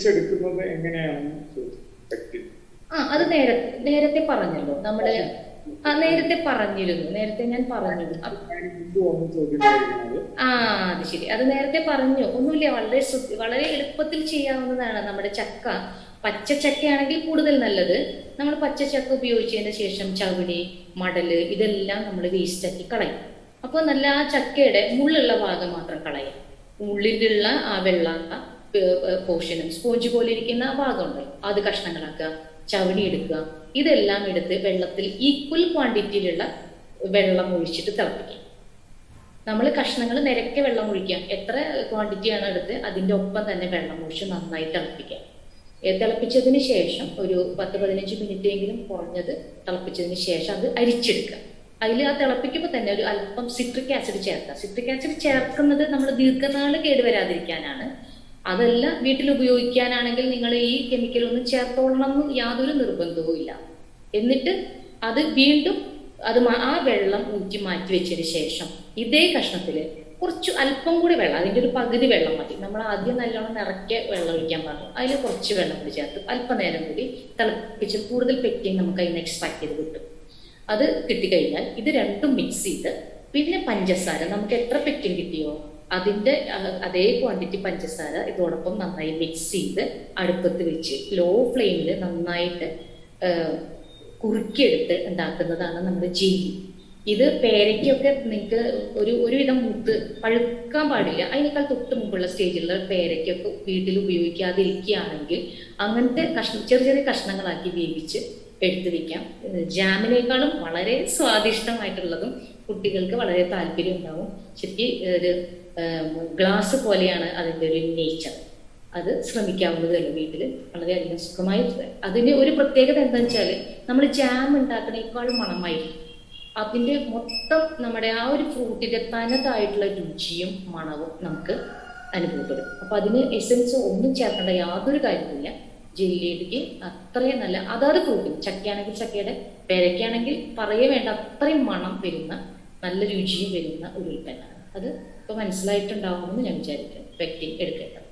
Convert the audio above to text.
വേവിച്ചെടുക്കുന്നത് എങ്ങനെയാണെന്ന് ചോദിച്ചു. ആ അത് നേര നേരത്തെ പറഞ്ഞല്ലോ. നമ്മൾ ആ നേരത്തെ പറഞ്ഞിരുന്നു. നേരത്തെ ഞാൻ പറഞ്ഞു അപ്പ- ആ അത് ശരി. അത് നേരത്തെ പറഞ്ഞു. ഒന്നുമില്ല. വളരെ ശ്രദ്ധ- വളരെ എളുപ്പത്തിൽ ചെയ്യാവുന്നതാണ് നമ്മുടെ ചക്ക. പച്ച ചക്കയാണെങ്കിൽ കൂടുതൽ നല്ലത്. നമ്മൾ പച്ച ചക്ക ഉപയോഗിച്ചതിന് ശേഷം ചവിടി മടൽ ഇതെല്ലാം നമ്മൾ വേസ്റ്റാക്കി കളയും. അപ്പോൾ നല്ല ആ ചക്കയുടെ മുള്ളുള്ള ഭാഗം മാത്രം കളയാം. ഉള്ളിലുള്ള ആ വെള്ള പോർഷനും സ്പോഞ്ച് പോലെ ഇരിക്കുന്ന ഭാഗമുണ്ട് അത് കഷ്ണങ്ങളാക്കുക ചവിടി എടുക്കുക. ഇതെല്ലാം എടുത്ത് വെള്ളത്തിൽ ഈക്വൽ ക്വാണ്ടിറ്റിയിലുള്ള വെള്ളം ഒഴിച്ചിട്ട് തിളപ്പിക്കുക. നമ്മൾ കഷ്ണങ്ങൾ നിരക്കെ വെള്ളം ഒഴിക്കുക. എത്ര ക്വാണ്ടിറ്റിയാണ് എടുത്ത് അതിന്റെ ഒപ്പം തന്നെ വെള്ളം ഒഴിച്ച് നന്നായി തിളപ്പിക്കുക. തിളപ്പിച്ചതിന് ശേഷം ഒരു പത്ത് പതിനഞ്ച് മിനിറ്റ് എങ്കിലും കുറഞ്ഞത് തിളപ്പിച്ചതിന് ശേഷം അത് അരിച്ചെടുക്കുക. അതിൽ ആ തിളപ്പിക്കുമ്പോൾ തന്നെ ഒരു അല്പം സിട്രിക് ആസിഡ് ചേർക്കുക. സിട്രിക് ആസിഡ് ചേർക്കുന്നത് നമ്മൾ ദീർഘനാൾ കേടുവരാതിരിക്കാനാണ്. അതല്ല വീട്ടിൽ ഉപയോഗിക്കാനാണെങ്കിൽ നിങ്ങൾ ഈ കെമിക്കൽ ഒന്നും ചേർത്തോളണം എന്ന് യാതൊരു നിർബന്ധവും ഇല്ല. എന്നിട്ട് അത് വീണ്ടും അത് ആ വെള്ളം ഊറ്റി മാറ്റി വെച്ചതിന് ശേഷം ഇതേ കഷ്ണത്തിൽ കുറച്ച് അല്പം കൂടി വെള്ളം അതിന്റെ ഒരു പകുതി വെള്ളം മതി. നമ്മൾ ആദ്യം നല്ലോണം നിറയ്ക്ക് വെള്ളം ഒഴിക്കാൻ പറഞ്ഞു. അതിൽ കുറച്ച് വെള്ളം കൂടി ചേർത്ത് അല്പനേരം കൂടി തിളപ്പിച്ച് കൂടുതൽ പെറ്റിങ് നമുക്ക് അതിന് എക്സ്ട്രാക്ട് ചെയ്ത് കിട്ടും. അത് കിട്ടിക്കഴിഞ്ഞാൽ ഇത് രണ്ടും മിക്സ് ചെയ്ത് പിന്നെ പഞ്ചസാര നമുക്ക് എത്ര പെറ്റിങ് കിട്ടിയോ? അതിന്റെ അഹ്, അതേ ക്വാണ്ടിറ്റി പഞ്ചസാര ഇതോടൊപ്പം നന്നായി മിക്സ് ചെയ്ത് അടുപ്പത്ത് വെച്ച് ലോ ഫ്ലെയിമിൽ നന്നായിട്ട് കുറുക്കിയെടുത്ത് ഉണ്ടാക്കുന്നതാണ് നമ്മുടെ ജീവി ഇത് പേരയ്ക്കൊക്കെ നിങ്ങൾക്ക് ഒരു ഒരുവിധം മുത്ത് പഴുക്കാൻ പാടില്ല. അതിനേക്കാൾ തൊട്ട് മുമ്പുള്ള സ്റ്റേജിലുള്ള പേരയ്ക്കൊക്കെ വീട്ടിൽ ഉപയോഗിക്കാതിരിക്കുകയാണെങ്കിൽ അങ്ങനത്തെ കഷ്ണം ചെറിയ ചെറിയ കഷ്ണങ്ങളാക്കി വേവിച്ച് എടുത്ത് വെക്കാം ജാമിനേക്കാളും വളരെ സ്വാദിഷ്ടമായിട്ടുള്ളതും കുട്ടികൾക്ക് വളരെ താല്പര്യം ഉണ്ടാവും ശരിക്കും ഒരു ഗ്ലാസ് പോലെയാണ് അതിന്റെ ഒരു നേച്ചർ അത് ശ്രമിക്കാവുന്നതല്ല വീട്ടിൽ വളരെയധികം സുഖമായി അതിന് ഒരു പ്രത്യേകത എന്താണെന്ന് വെച്ചാൽ നമ്മൾ ജാം ഉണ്ടാക്കണേക്കാളും മണമായിരിക്കും. അതിന്റെ മൊത്തം നമ്മുടെ ആ ഒരു ഫ്രൂട്ടിന്റെ തനതായിട്ടുള്ള രുചിയും മണവും നമുക്ക് അനുഭവപ്പെടും. അപ്പം അതിന് എസൻസ് ഒന്നും ചേർക്കേണ്ട യാതൊരു കാര്യമില്ല ജെല്ലിയിലേക്ക് അത്രയും നല്ല അതാത് ഫ്രൂട്ടിന് ചക്കയാണെങ്കിൽ ചക്കയുടെ പേരയ്ക്കാണെങ്കിൽ പറയേ വേണ്ട അത്രയും മണം വരുന്ന നല്ല രുചിയും വരുന്ന ഒരു ഉൽപ്പന്നമാണ്. അത് ഇപ്പൊ മനസ്സിലായിട്ടുണ്ടാവുമെന്ന് ഞാൻ വിചാരിക്കുന്നു. വ്യക്തി എടുക്കേണ്ടത്